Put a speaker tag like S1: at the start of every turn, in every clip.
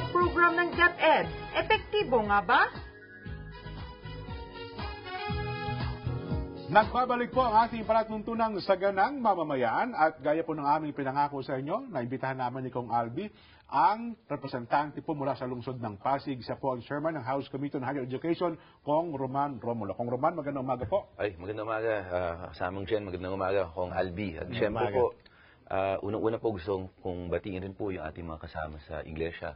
S1: co-op program ng DepEd. Epektibo nga ba?
S2: Nagbabalik po ang ating palatuntunang saganang mamamayan at gaya po ng aming pinangako sa inyo, naimbitahan naman ni Kong Albi ang representante po mula sa lungsod ng Pasig. Siya po ang chairman ng House Committee on Higher Education, Kong Roman Romulo. Kong Roman, magandang umaga po.
S3: Ay, magandang umaga. Uh, kasamang Jen, magandang umaga. Kong Albi. At
S4: Magandang
S3: siyempre
S4: umaga.
S3: po, uh, unang-una po gusto kong batiin rin po yung ating mga kasama sa Iglesia.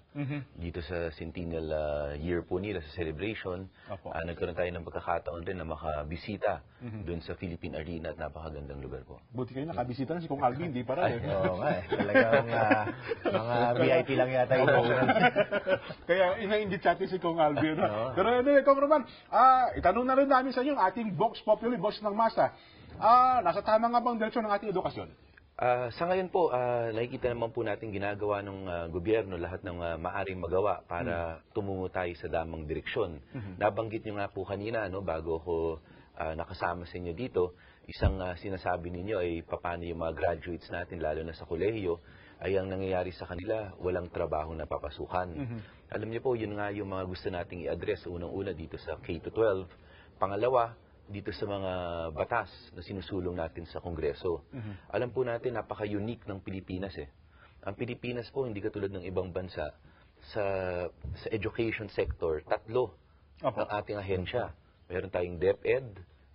S3: Dito sa centennial uh, year po nila, sa celebration. Uh, nagkaroon tayo ng pagkakataon rin na makabisita doon sa Philippine Arena at napakagandang lugar po.
S2: Buti kayo nakabisita na si Kong Albi, hindi pa rin. eh.
S4: Oo nga eh. Talagang ah, mga VIP lang yata yung.
S2: Kaya ina-indit sa atin si Kong Albi. No? Pero anyway, Kong Roman, ah, itanong na rin namin sa inyo ang ating Vox Populi, Boss ng Masa. Ah, nasa tama nga bang direksyon ng ating edukasyon?
S3: Ah, sa ngayon po, ah, nakikita naman po natin ginagawa ng ah, gobyerno lahat ng ah, maaring magawa para tumungo tayo sa damang direksyon. Nabanggit nyo nga po kanina, no, bago ko ah, nakasama sa inyo dito, isang ah, sinasabi ninyo ay paano yung mga graduates natin, lalo na sa kolehiyo, ay ang nangyayari sa kanila, walang trabaho na papasukan. Alam niyo po, yun nga yung mga gusto nating i-address unang-una dito sa K-12. Pangalawa, dito sa mga batas na sinusulong natin sa Kongreso. Alam po natin, napaka-unique ng Pilipinas eh. Ang Pilipinas po, hindi katulad ng ibang bansa, sa, sa education sector, tatlo
S2: Opo.
S3: ang ating ahensya. Meron tayong DepEd,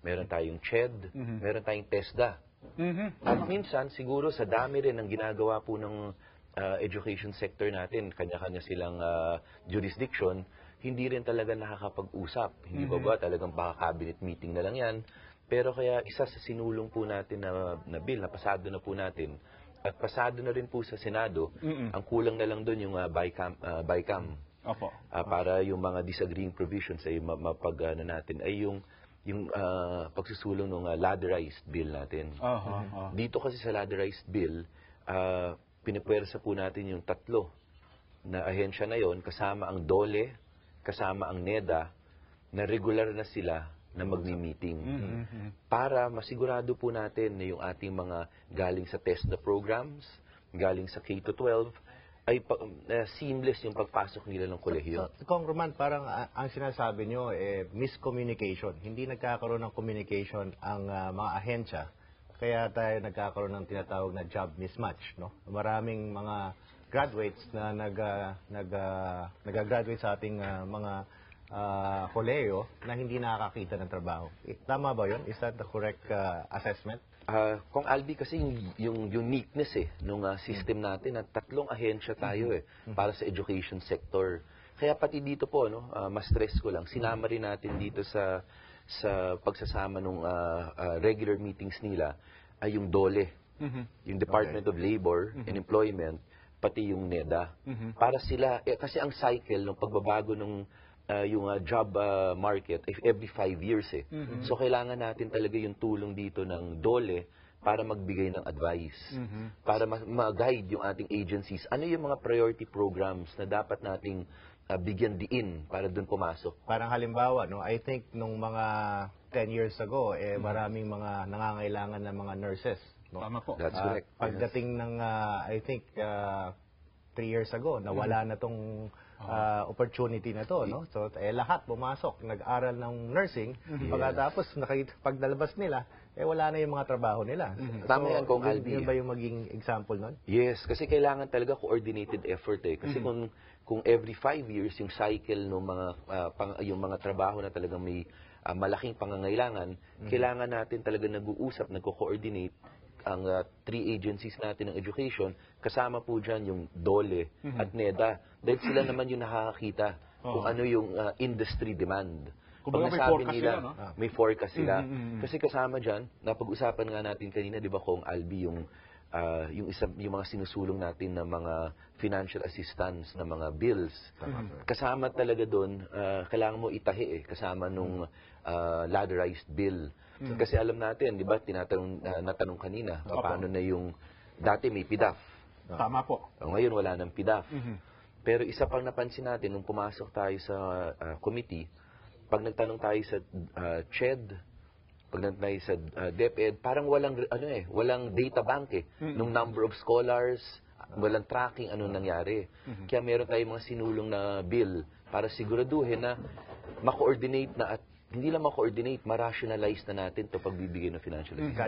S3: meron tayong CHED, meron tayong TESDA.
S2: Mhm.
S3: At minsan, siguro sa dami rin ng ginagawa po ng uh, education sector natin, kanya-kanya silang uh, jurisdiction, hindi rin talaga nakakapag-usap. Hindi ba ba talagang baka cabinet meeting na lang yan. Pero kaya isa sa sinulong po natin na, na bill, na pasado na po natin, at pasado na rin po sa Senado,
S2: Mm-mm.
S3: ang kulang na lang doon yung uh, BICAM, uh, BICAM
S2: Opo.
S3: Ah, para yung mga disagreeing provisions ay ma- mapag ano natin ay yung yung ah, pagsusulong ng ah, ladderized bill natin.
S2: Aha, aha.
S3: Dito kasi sa ladderized bill, uh, pinipwersa po natin yung tatlo na ahensya na yon kasama ang DOLE, kasama ang NEDA na regular na sila na magmi-meeting. Para masigurado po natin na yung ating mga galing sa TESDA programs, galing sa K-12, ay pa- eh, seamless yung pagpasok nila ng kolehiyo.
S4: So, Kong Roman, parang ah, ang sinasabi nyo, eh, miscommunication. Hindi nagkakaroon ng communication ang ah, mga ahensya. Kaya tayo nagkakaroon ng tinatawag na job mismatch. No? Maraming mga graduates na nag, ah, nag, ah, nag-graduate sa ating ah, mga ah, koleyo na hindi nakakakita ng trabaho. Tama ba yun? Is that the correct ah, assessment?
S3: Ah, kung Albi kasi yung, yung uniqueness eh nung ah, system natin at tatlong ahensya tayo eh para sa education sector. Kaya pati dito po no, ah, mas stress ko lang sinama rin natin dito sa sa pagsasama ng regular meetings nila ay yung DOLE, yung Department of Labor and Employment pati yung NEDA. Para sila eh, kasi ang cycle ng pagbabago ng ah, yung ah, job ah, market if every five years eh. So kailangan natin talaga yung tulong dito ng DOLE para magbigay ng advice. Para ma- ma-guide yung ating agencies. Ano yung mga priority programs na dapat nating ah, bigyan diin para doon pumasok?
S4: Parang halimbawa, no, I think nung mga 10 years ago, eh, maraming mga nangangailangan ng mga nurses. No?
S2: Tama po.
S3: That's
S4: Ah,
S3: correct.
S4: Pagdating ng, ah, I think, uh, three years ago, nawala na tong ah, opportunity na to, no? So, eh, lahat pumasok, nag-aral ng nursing, pagkatapos, nakita, pagdalabas nila, eh, wala na yung mga trabaho nila.
S3: Tama yan, Kong
S4: yun-
S3: Albi.
S4: Yun ba yung maging example nun?
S3: Yes, kasi kailangan talaga coordinated effort eh. Kasi kung kung every five years yung cycle ng mga ah, pang, yung mga trabaho na talagang may ah, malaking pangangailangan, kailangan natin talaga nag-uusap, nagko-coordinate ang ah, three agencies natin ng education, kasama po dyan yung DOLE at NEDA. Dahil sila naman yung nakakakita kung ano yung ah, industry demand.
S2: Kumbaga, may
S3: nasabi
S2: forecast
S3: nila,
S2: sila, no?
S3: may forecast sila.
S2: Mm, mm, mm.
S3: Kasi kasama dyan, napag-usapan nga natin kanina, di ba, kung Albi, yung, ah, yung, isa, yung mga sinusulong natin ng mga financial assistance na mga bills. Kasama talaga doon, ah, kailangan mo itahi eh, kasama nung ah, ladderized bill. Kasi alam natin, di ba, tinatanong, ah, natanong kanina,
S2: Opo.
S3: paano na yung, dati may PIDAF,
S2: Tama po.
S3: o, ngayon wala ng PIDAF. Pero isa pang napansin natin nung pumasok tayo sa ah, committee, pag nagtanong tayo sa ah, CHED, pag tayo sa ah, DepEd, parang walang ano eh, walang data bank eh, nung number of scholars, walang tracking ano nangyari. Kaya meron tayong mga sinulong na bill para siguraduhin na ma-coordinate na at hindi lang ma-coordinate, ma-rationalize na natin to pagbibigay ng financial assistance.